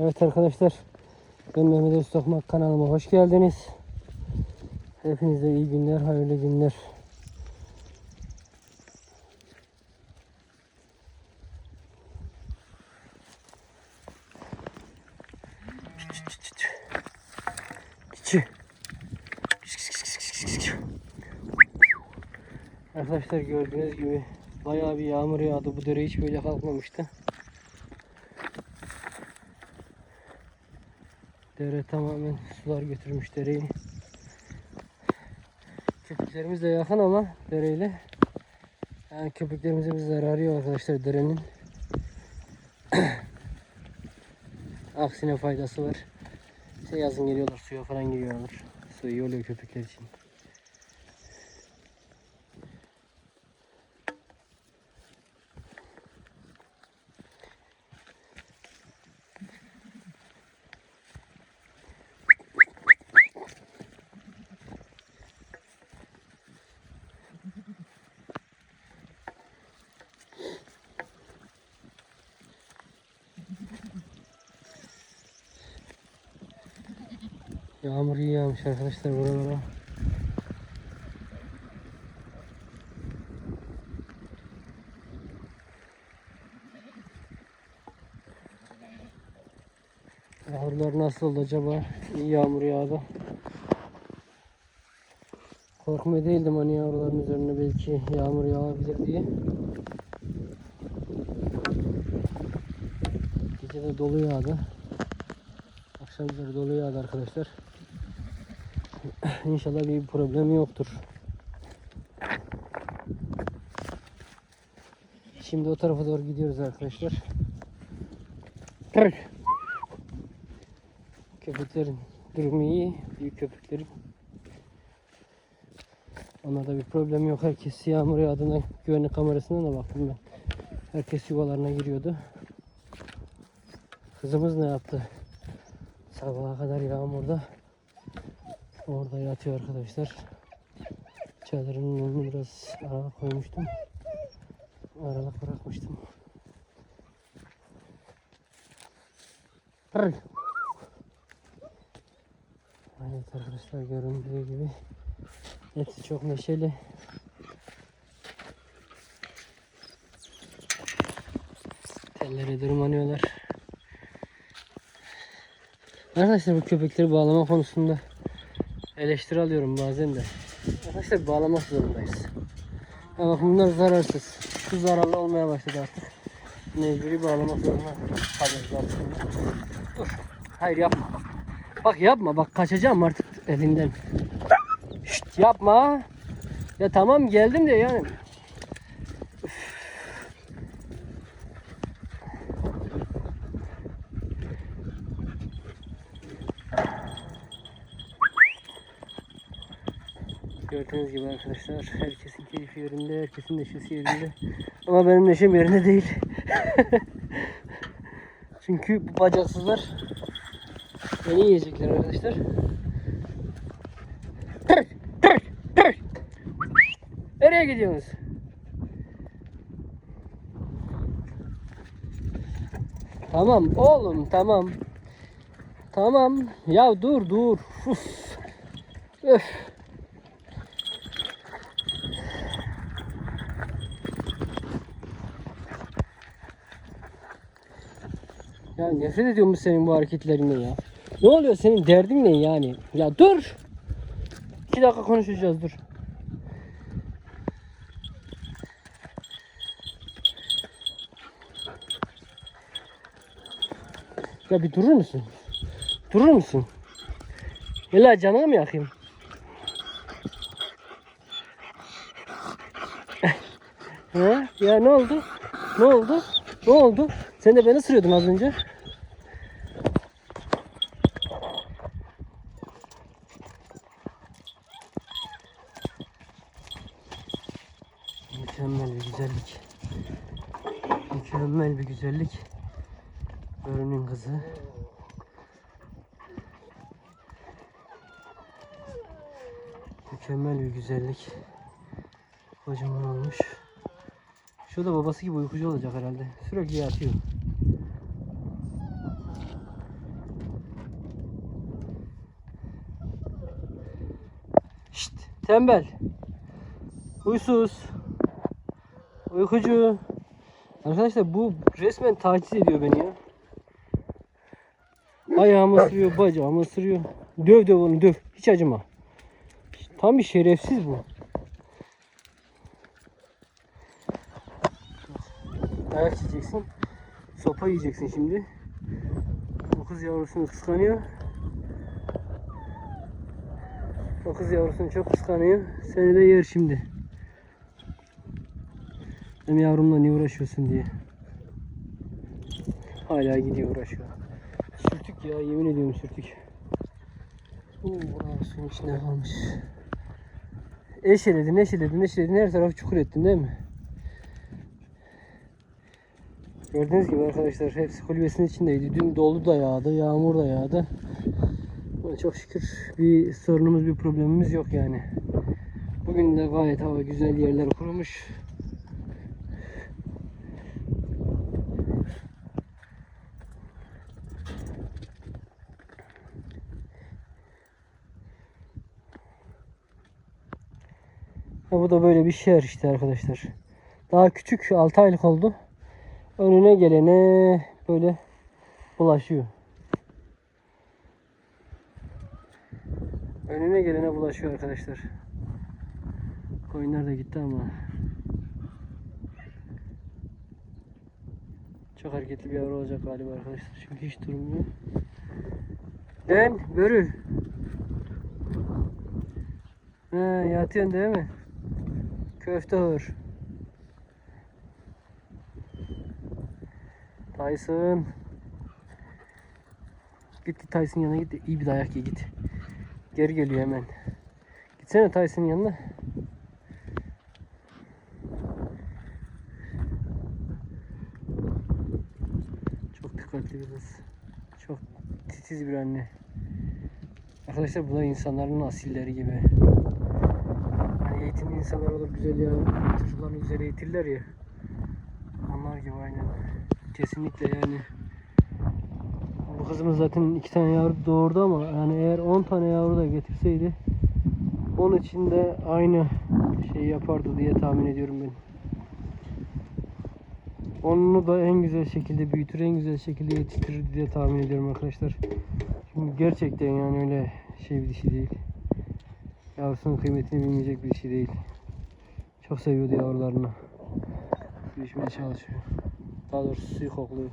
Evet arkadaşlar. Ben Mehmet Öztokmak kanalıma hoş geldiniz. Hepinize iyi günler, hayırlı günler. Arkadaşlar gördüğünüz gibi bayağı bir yağmur yağdı. Bu dere hiç böyle kalkmamıştı. Dere tamamen sular götürmüş dereyi. Köpüklerimiz de yakın ama dereyle. Yani köpüklerimize bir zararı yok arkadaşlar derenin. Aksine faydası var. İşte yazın geliyorlar suya falan giriyorlar. Su iyi oluyor köpekler için. Yağmur iyi yağmış arkadaşlar buralara. Yağmurlar nasıl oldu acaba? İyi yağmur yağdı. Korkmuyor değildim hani yavruların üzerine belki yağmur yağabilir diye. Gece de dolu yağdı. Akşam üzeri dolu yağdı arkadaşlar. İnşallah bir problem yoktur. Şimdi o tarafa doğru gidiyoruz arkadaşlar. Köpeklerin durumu iyi. Büyük köpeklerin. Onlarda bir problem yok. Herkes yağmur yağdığında güvenlik kamerasından da baktım ben. Herkes yuvalarına giriyordu. Kızımız ne yaptı? Sabaha kadar yağmurda. Orada yatıyor arkadaşlar. Çadırın önünü biraz ara koymuştum. Aralık bırakmıştım. Evet arkadaşlar göründüğü gibi hepsi çok neşeli. Telleri durmanıyorlar. Arkadaşlar bu köpekleri bağlama konusunda eleştiri alıyorum bazen de. Arkadaşlar bağlamak zorundayız. Ama bak bunlar zararsız. Şu zararlı olmaya başladı artık. Mecburi bağlamak zorunda kalıyoruz artık. Dur. Hayır yapma. Bak yapma bak kaçacağım artık elinden. Şşt yapma. Ya tamam geldim de yani. Gördüğünüz gibi arkadaşlar herkesin keyfi yerinde, herkesin neşesi yerinde. Ama benim neşem yerinde değil. Çünkü bu bacaksızlar beni yiyecekler arkadaşlar. Nereye gidiyorsunuz? Tamam oğlum tamam. Tamam. Ya dur dur. Uf. Öf. Ya nefret ediyorum senin bu hareketlerinden ya. Ne oluyor senin derdin ne yani? Ya dur. İki dakika konuşacağız dur. Ya bir durur musun? Durur musun? Ela canını mı yakayım? ha? Ya ne oldu? Ne oldu? Ne oldu? Sen de beni ısırıyordun az önce. güzellik. Börünün kızı. Mükemmel bir güzellik. Kocaman olmuş. Şurada babası gibi uykucu olacak herhalde. Sürekli yatıyor. Şşt, tembel. Huysuz. Uykucu. Arkadaşlar bu resmen taciz ediyor beni ya. Ayağımı ısırıyor, bacağımı ısırıyor. Döv döv onu döv. Hiç acıma. Tam bir şerefsiz bu. Ayak çekeceksin. Sopa yiyeceksin şimdi. Bu kız yavrusunu kıskanıyor. O kız yavrusunu çok kıskanıyor. Seni de yer şimdi. Benim yavrumla niye uğraşıyorsun diye. Hala gidiyor uğraşıyor. Sürtük ya yemin ediyorum sürtük. Oo, suyun içinde kalmış. Eşeledin, eşeledin, eşeledin. Her tarafı çukur ettin değil mi? Gördüğünüz gibi arkadaşlar hepsi kulübesinin içindeydi. Dün dolu da yağdı, yağmur da yağdı. Ama çok şükür bir sorunumuz, bir problemimiz yok yani. Bugün de gayet hava güzel yerler kurumuş. Bu da böyle bir şehir işte arkadaşlar. Daha küçük 6 aylık oldu. Önüne gelene böyle bulaşıyor. Önüne gelene bulaşıyor arkadaşlar. Koyunlar da gitti ama. Çok hareketli bir yavru olacak galiba arkadaşlar. Çünkü hiç durmuyor. Den, börü. Ha, yatıyorsun değil mi? Köfte hır. Tyson. Git git Tyson yanına git. de iyi bir dayak ye git. Geri geliyor hemen. Gitsene Tyson'ın yanına. Çok dikkatli bir kız. Çok titiz bir anne. Arkadaşlar bunlar insanların asilleri gibi. Eğitimli insanlar olur güzel ya. Çocuklarını güzel eğitirler ya. Onlar gibi aynen. Kesinlikle yani. Bu kızımız zaten iki tane yavru doğurdu ama yani eğer 10 tane yavru da getirseydi onun için de aynı şeyi yapardı diye tahmin ediyorum ben. Onu da en güzel şekilde büyütür, en güzel şekilde yetiştirir diye tahmin ediyorum arkadaşlar. Çünkü gerçekten yani öyle şey bir dişi değil. Yavrusunun kıymetini bilmeyecek bir dişi değil. Çok seviyordu yavrularını. Su çalışıyor. Daha doğrusu suyu kokluyor.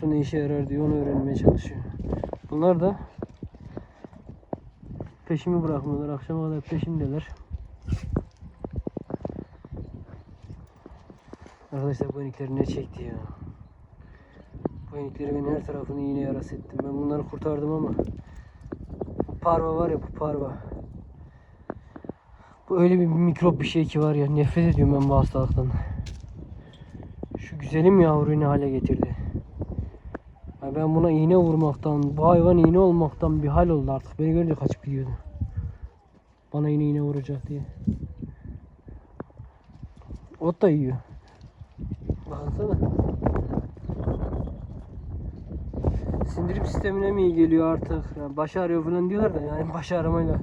Su ne işe yarar diye onu öğrenmeye çalışıyor. Bunlar da peşimi bırakmıyorlar. Akşama kadar peşimdeler. Arkadaşlar bu inikleri ne çekti ya. Bu inikleri ben her tarafını iğne yarası ettim. Ben bunları kurtardım ama parva var ya bu parva. Bu öyle bir mikrop bir şey ki var ya nefret ediyorum ben bu hastalıktan. Şu güzelim yavruyu ne hale getirdi. Ya ben buna iğne vurmaktan, bu hayvan iğne olmaktan bir hal oldu artık. Beni görünce kaçıp gidiyordu. Bana yine iğne vuracak diye. Ot da yiyor. Baksana. Sindirim sistemine mi iyi geliyor artık? Yani baş ağrıyor falan diyorlar da yani baş ağrımayla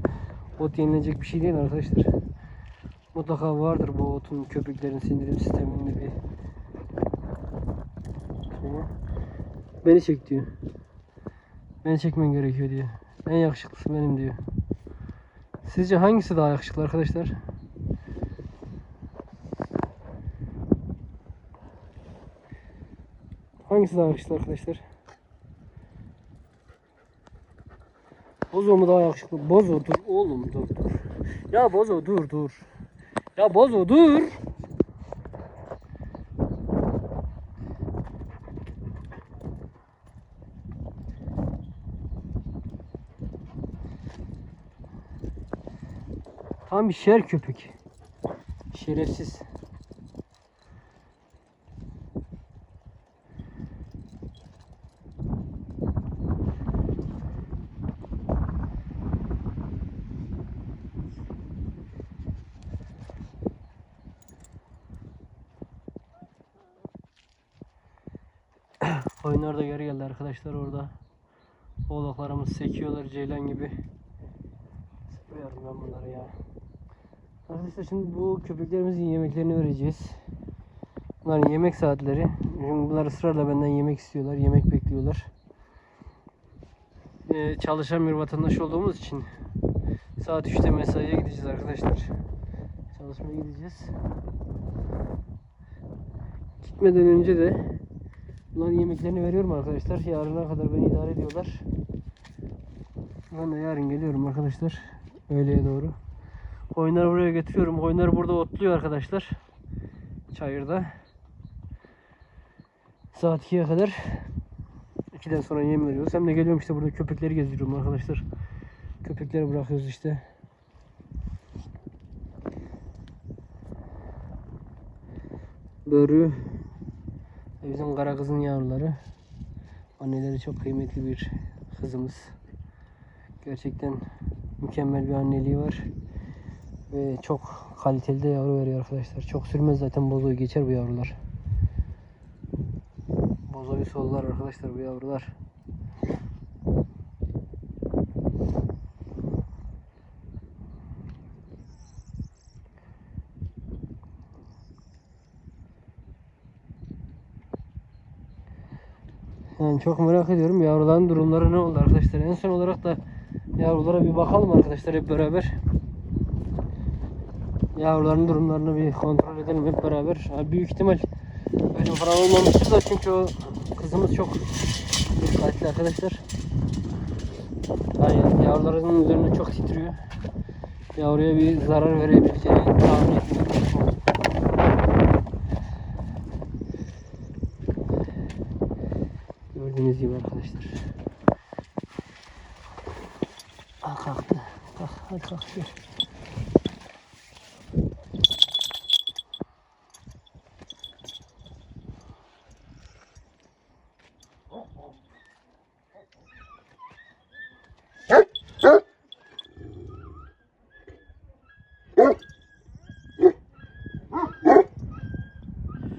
ot yenilecek bir şey değil arkadaşlar. Mutlaka vardır bu otun köpeklerin sindirim sisteminde bir şeyi. Beni çek diyor. Beni çekmen gerekiyor diyor. En yakışıklısı benim diyor. Sizce hangisi daha yakışıklı arkadaşlar? Hangisi daha yakışıklı arkadaşlar? Bozo mu daha yakışıklı? Bozo dur oğlum dur dur. Ya Bozo dur dur. Ya Bozo dur. Tam bir şer köpek. Şerefsiz. Koyunlar da geri geldi arkadaşlar orada. Oğlaklarımız sekiyorlar ceylan gibi. Seviyorum ben bunları ya. Arkadaşlar şimdi bu köpeklerimizin yemeklerini vereceğiz. Bunların yemek saatleri. Çünkü bunlar ısrarla benden yemek istiyorlar. Yemek bekliyorlar. Ee, çalışan bir vatandaş olduğumuz için saat 3'te mesaiye gideceğiz arkadaşlar. Çalışmaya gideceğiz. Gitmeden önce de bunların yemeklerini veriyorum arkadaşlar. Yarına kadar beni idare ediyorlar. Ben de yarın geliyorum arkadaşlar. Öğleye doğru. Koyunları buraya getiriyorum. Koyunlar burada otluyor arkadaşlar. Çayırda. Saat 2'ye kadar 2'den sonra yem veriyoruz. Hem de geliyorum işte burada köpekleri gezdiriyorum arkadaşlar. Köpekleri bırakıyoruz işte. Börü ve bizim kara kızın yavruları. Anneleri çok kıymetli bir kızımız. Gerçekten mükemmel bir anneliği var. Ve çok kaliteli de yavru veriyor arkadaşlar. Çok sürmez zaten bozoyu geçer bu yavrular. Bozoyu sollar arkadaşlar bu yavrular. Yani çok merak ediyorum yavruların durumları ne oldu arkadaşlar. En son olarak da yavrulara bir bakalım arkadaşlar hep beraber. Yavruların durumlarını bir kontrol edelim hep beraber. Ha, büyük ihtimal ölüm falan olmamıştır da çünkü o kızımız çok dikkatli arkadaşlar. Yani yavruların üzerine çok titriyor. Yavruya bir zarar verebileceğini tahmin etmiyorum. Gördüğünüz gibi arkadaşlar. Ah kalktı. Kalk, hadi kalk gel.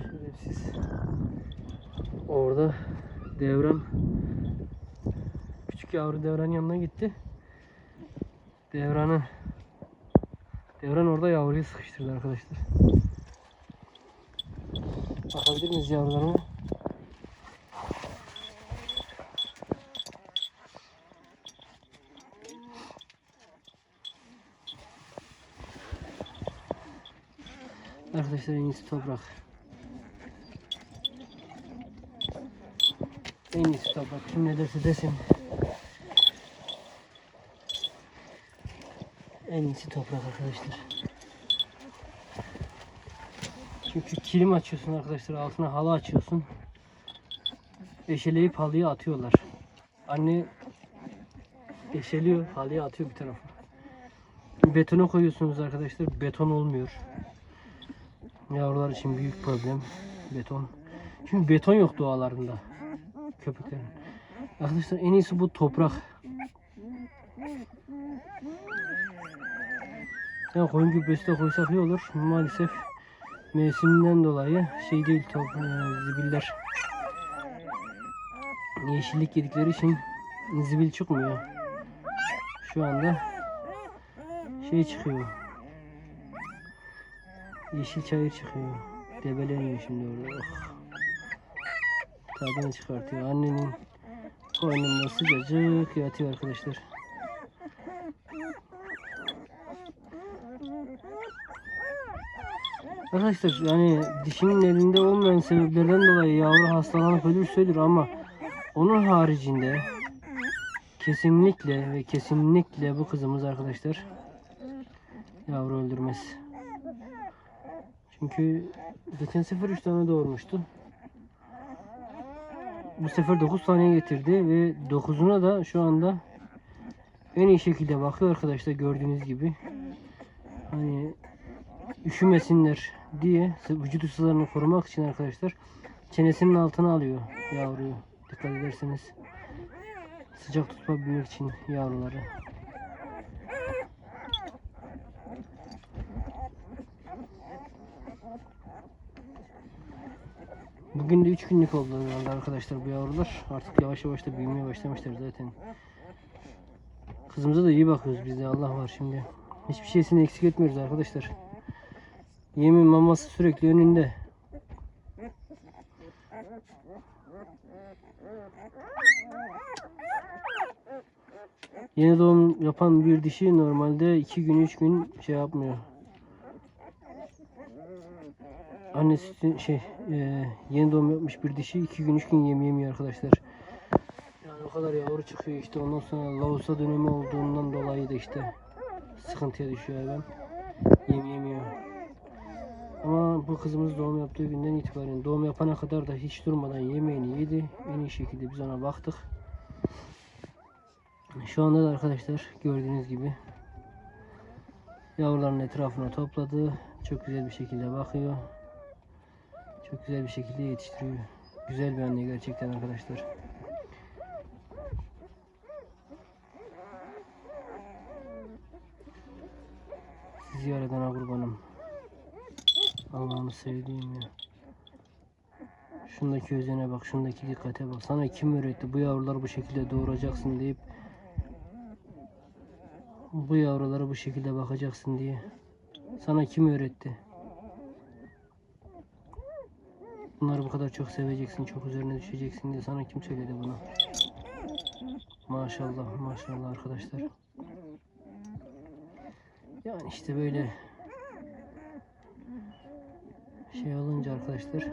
Şerefsiz. Orada devran küçük yavru devran yanına gitti. Devranı devran orada yavruyu sıkıştırdı arkadaşlar. Bakabilir miyiz yavrularına? Arkadaşlar en iyisi toprak. En iyisi toprak. Kim ne derse desin. En iyisi toprak arkadaşlar. Çünkü kilim açıyorsun arkadaşlar. Altına halı açıyorsun. Eşeleyip halıya atıyorlar. Anne eşeliyor halıya atıyor bir tarafa. Betona koyuyorsunuz arkadaşlar. Beton olmuyor. Yavrular için büyük problem. Beton. Çünkü beton yok doğalarında. Köpeklerin. Arkadaşlar en iyisi bu toprak. Ya koyun gübresi de koysak iyi olur. Maalesef mevsiminden dolayı şey değil top, e, zibiller yeşillik yedikleri için zibil çıkmıyor. Şu anda şey çıkıyor. Yeşil çayır çıkıyor. Debeleniyor şimdi orada. Oh. Tadını çıkartıyor. Annenin koynunda sıcacık yatıyor arkadaşlar. Arkadaşlar yani dişinin elinde olmayan sebeplerden dolayı yavru hastalanıp ölür söylenir ama onun haricinde kesinlikle ve kesinlikle bu kızımız arkadaşlar yavru öldürmez. Çünkü geçen sefer 3 tane doğurmuştu. Bu sefer 9 tane getirdi ve 9'una da şu anda en iyi şekilde bakıyor arkadaşlar gördüğünüz gibi. Hani üşümesinler diye vücut ısılarını korumak için arkadaşlar çenesinin altına alıyor yavruyu. Dikkat ederseniz sıcak tutabilmek için yavruları. Bugün de 3 günlük oldu herhalde arkadaşlar bu yavrular. Artık yavaş yavaş da büyümeye başlamışlar zaten. Kızımıza da iyi bakıyoruz biz de Allah var şimdi. Hiçbir şeysini eksik etmiyoruz arkadaşlar. Yemin maması sürekli önünde. Yeni doğum yapan bir dişi normalde 2 gün 3 gün şey yapmıyor. Anne sütü şey e, yeni doğum yapmış bir dişi 2 gün 3 gün yem yemiyor arkadaşlar. Yani o kadar yavru çıkıyor işte ondan sonra lavusa dönemi olduğundan dolayı da işte sıkıntıya düşüyor hayvan. Yem yemiyor. Ama bu kızımız doğum yaptığı günden itibaren doğum yapana kadar da hiç durmadan yemeğini yedi. En iyi şekilde biz ona baktık. Şu anda da arkadaşlar gördüğünüz gibi yavruların etrafına topladı. Çok güzel bir şekilde bakıyor. Çok güzel bir şekilde yetiştiriyor. Güzel bir anne gerçekten arkadaşlar. Sizi yaradana kurbanım. Allah'ını sevdiğim ya. Şundaki özene bak, şundaki dikkate bak. Sana kim öğretti bu yavruları bu şekilde doğuracaksın deyip bu yavrulara bu şekilde bakacaksın diye. Sana kim öğretti? Bunları bu kadar çok seveceksin, çok üzerine düşeceksin diye sana kim söyledi bunu? Maşallah, maşallah arkadaşlar. Yani işte böyle şey olunca arkadaşlar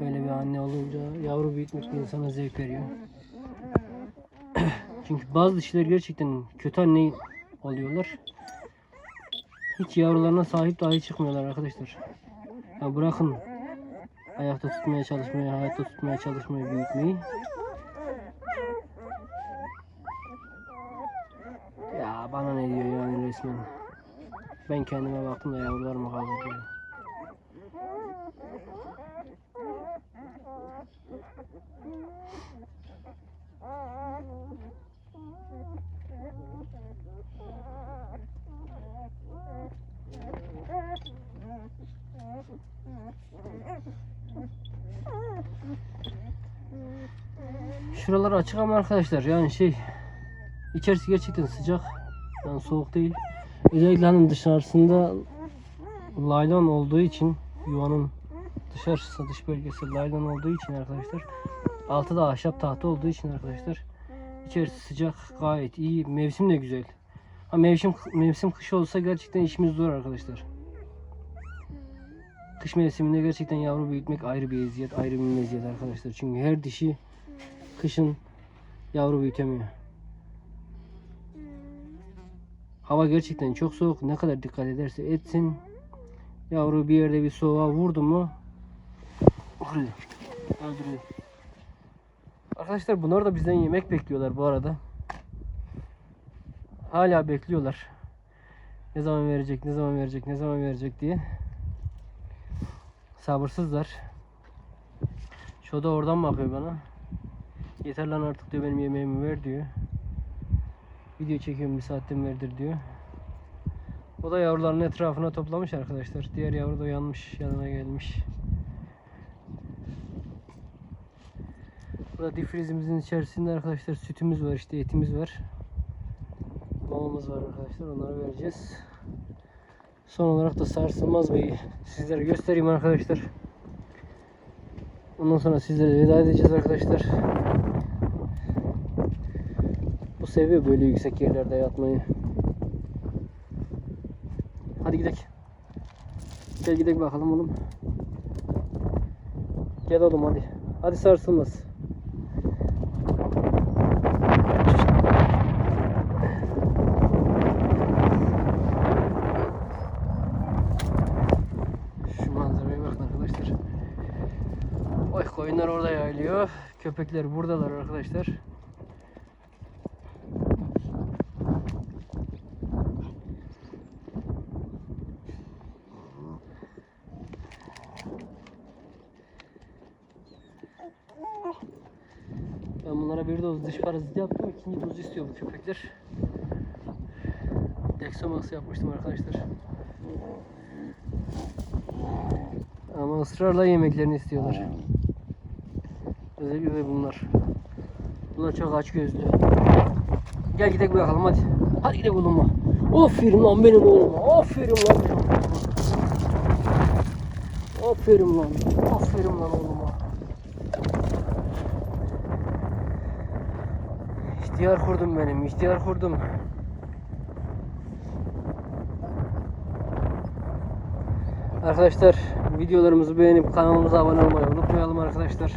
böyle bir anne olunca yavru büyütmek insana zevk veriyor. Çünkü bazı dişiler gerçekten kötü anne oluyorlar. Hiç yavrularına sahip dahi çıkmıyorlar arkadaşlar. Ya bırakın ayakta tutmaya çalışmayı, hayatta tutmaya çalışmayı, büyütmeyi. Ya bana ne diyor yani resmen. Ben kendime baktım da yavrular mı Şuralar açık ama arkadaşlar yani şey içerisi gerçekten sıcak. Yani soğuk değil. Özellikle hani dışarısında laylon olduğu için yuvanın dışarısı dış bölgesi laylon olduğu için arkadaşlar altı da ahşap tahta olduğu için arkadaşlar içerisi sıcak gayet iyi mevsim de güzel. Ha mevsim mevsim kış olsa gerçekten işimiz zor arkadaşlar. Kış mevsiminde gerçekten yavru büyütmek ayrı bir eziyet, ayrı bir meziyet arkadaşlar. Çünkü her dişi kışın yavru büyütemiyor. Hava gerçekten çok soğuk. Ne kadar dikkat ederse etsin. Yavru bir yerde bir soğuğa vurdu mu vuruyor. Öldürüyor. Arkadaşlar bunlar da bizden yemek bekliyorlar bu arada. Hala bekliyorlar. Ne zaman verecek, ne zaman verecek, ne zaman verecek diye. Sabırsızlar. Şu da oradan bakıyor bana. Yeter lan artık diyor benim yemeğimi ver diyor. Video çekiyorum bir saatten verdir diyor. O da yavruların etrafına toplamış arkadaşlar. Diğer yavru da uyanmış yanına gelmiş. Burada difrizimizin içerisinde arkadaşlar sütümüz var işte etimiz var. Mamamız var arkadaşlar onları vereceğiz. Son olarak da sarsılmaz beyi sizlere göstereyim arkadaşlar. Ondan sonra sizlere veda edeceğiz arkadaşlar. Bu seviyor böyle yüksek yerlerde yatmayı. Hadi gidelim. Gel gidelim bakalım oğlum. Gel oğlum hadi. Hadi sarsılmaz. Şu manzaraya bakın arkadaşlar. Oy koyunlar orada yayılıyor. Köpekler buradalar arkadaşlar. Ben bunlara bir doz dış parazit yaptım. ikinci doz istiyor bu köpekler. Dexomax yapmıştım arkadaşlar. Ama ısrarla yemeklerini istiyorlar. Özellikle bunlar. Bunlar çok aç gözlü. Gel gidelim bakalım hadi. Hadi gidelim oğlum. Aferin lan benim oğluma. Aferin lan benim oğluma. Aferin lan. Aferin lan oğluma. İhtiyar kurdum benim. ihtiyar kurdum. Arkadaşlar videolarımızı beğenip kanalımıza abone olmayı unutmayalım arkadaşlar.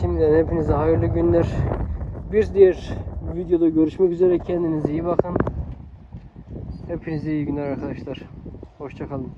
Şimdiden hepinize hayırlı günler. Bir diğer videoda görüşmek üzere. Kendinize iyi bakın. Hepinize iyi günler arkadaşlar. Hoşçakalın.